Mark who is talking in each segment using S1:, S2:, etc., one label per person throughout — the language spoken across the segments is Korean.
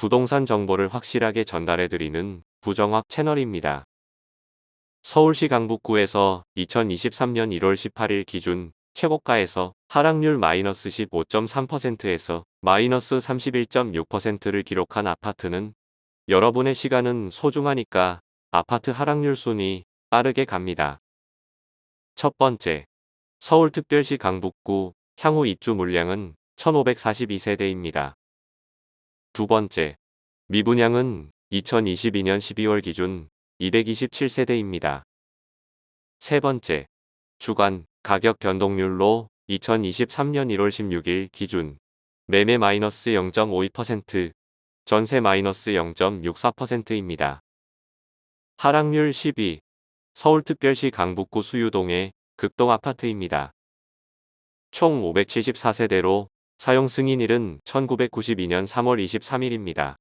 S1: 부동산 정보를 확실하게 전달해드리는 부정확 채널입니다. 서울시 강북구에서 2023년 1월 18일 기준 최고가에서 하락률 마이너스 15.3%에서 마이너스 31.6%를 기록한 아파트는 여러분의 시간은 소중하니까 아파트 하락률 순위 빠르게 갑니다. 첫 번째, 서울특별시 강북구 향후 입주 물량은 1542세대입니다. 두 번째, 미분양은 2022년 12월 기준 227세대입니다. 세 번째, 주간 가격 변동률로 2023년 1월 16일 기준 매매 마이너스 0.52%, 전세 마이너스 0.64%입니다. 하락률 12, 서울특별시 강북구 수유동의 극동 아파트입니다. 총 574세대로 사용 승인일은 1992년 3월 23일입니다.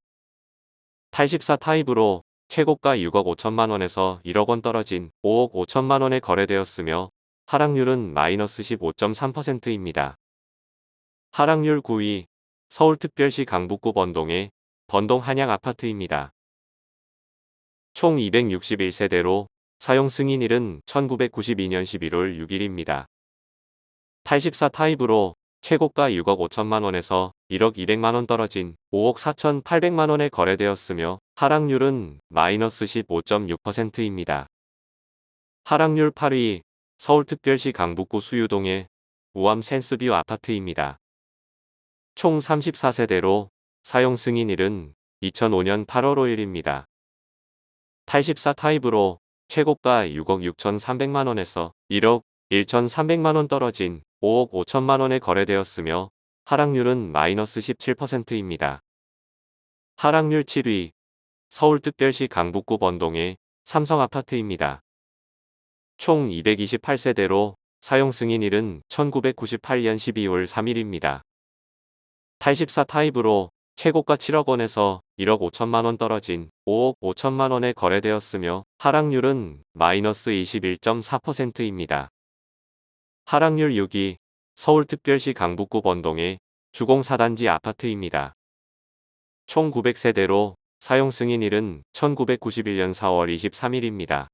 S1: 84 타입으로 최고가 6억 5천만 원에서 1억 원 떨어진 5억 5천만 원에 거래되었으며 하락률은 마이너스 15.3%입니다. 하락률 9위 서울특별시 강북구 번동의 번동 한양 아파트입니다. 총 261세대로 사용 승인일은 1992년 11월 6일입니다. 84 타입으로 최고가 6억 5천만 원에서 1억 200만 원 떨어진 5억 4천 8백만 원에 거래되었으며 하락률은 마이너스 15.6%입니다. 하락률 8위 서울특별시 강북구 수유동의 우암 센스뷰 아파트입니다. 총 34세대로 사용 승인일은 2005년 8월 5일입니다. 84 타입으로 최고가 6억 6천 3백만 원에서 1억 1천 3백만 원 떨어진 5억 5천만 원에 거래되었으며 하락률은 마이너스 17%입니다. 하락률 7위 서울 특별시 강북구 번동의 삼성아파트입니다. 총 228세대로 사용 승인일은 1998년 12월 3일입니다. 84 타입으로 최고가 7억 원에서 1억 5천만 원 떨어진 5억 5천만 원에 거래되었으며 하락률은 마이너스 21.4%입니다. 하락률 6위 서울특별시 강북구 번동의 주공 4단지 아파트입니다. 총 900세대로 사용 승인일은 1991년 4월 23일입니다.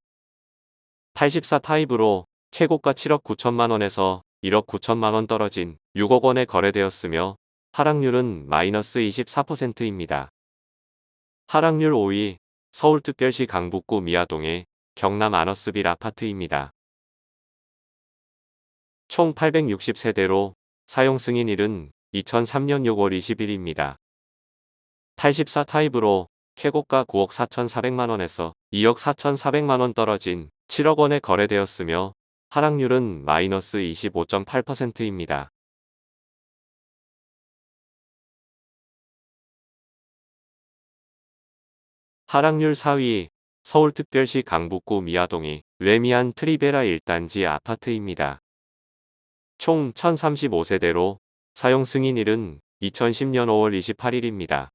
S1: 84 타입으로 최고가 7억 9천만 원에서 1억 9천만 원 떨어진 6억 원에 거래되었으며 하락률은 마이너스 24%입니다. 하락률 5위 서울특별시 강북구 미아동의 경남 아너스빌 아파트입니다. 총 860세대로 사용 승인 일은 2003년 6월 20일입니다. 84 타입으로 최고가 9억 4,400만원에서 2억 4,400만원 떨어진 7억 원에 거래되었으며 하락률은 마이너스 25.8%입니다. 하락률 4위 서울특별시 강북구 미아동이 레미안 트리베라 1단지 아파트입니다. 총 1035세대로 사용 승인일은 2010년 5월 28일입니다.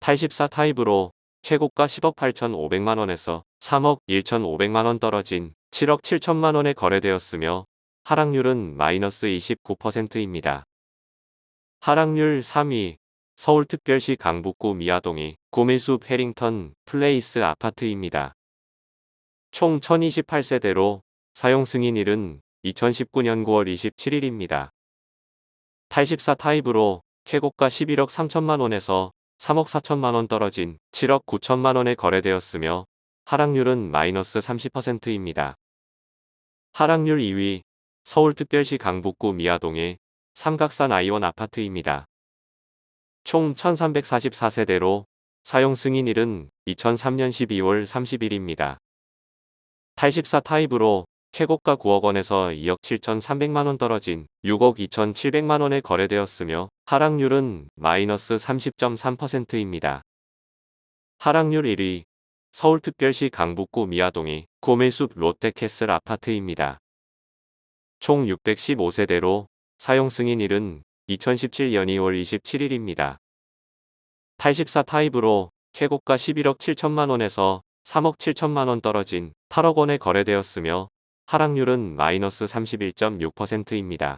S1: 84 타입으로 최고가 10억 8,500만원에서 3억 1,500만원 떨어진 7억 7천만원에 거래되었으며 하락률은 마이너스 29%입니다. 하락률 3위 서울특별시 강북구 미아동이 고밀숲 해링턴 플레이스 아파트입니다. 총 1028세대로 사용 승인일은 2019년 9월 27일입니다. 84 타입으로 최고가 11억 3천만 원에서 3억 4천만 원 떨어진 7억 9천만 원에 거래되었으며 하락률은 마이너스 30%입니다. 하락률 2위 서울특별시 강북구 미아동의 삼각산 아이원 아파트입니다. 총 1344세대로 사용 승인일은 2003년 12월 30일입니다. 84 타입으로 최고가 9억 원에서 2억 7천3백만원 떨어진 6억 2천7백만원에 거래되었으며 하락률은 마이너스 30.3%입니다. 하락률 1위 서울특별시 강북구 미아동이 고밀숲 롯데캐슬 아파트입니다. 총 615세대로 사용 승인일은 2017년 2월 27일입니다. 84 타입으로 최고가 11억 7천만 원에서 3억 7천만 원 떨어진 8억 원에 거래되었으며 하락률은 마이너스 31.6%입니다.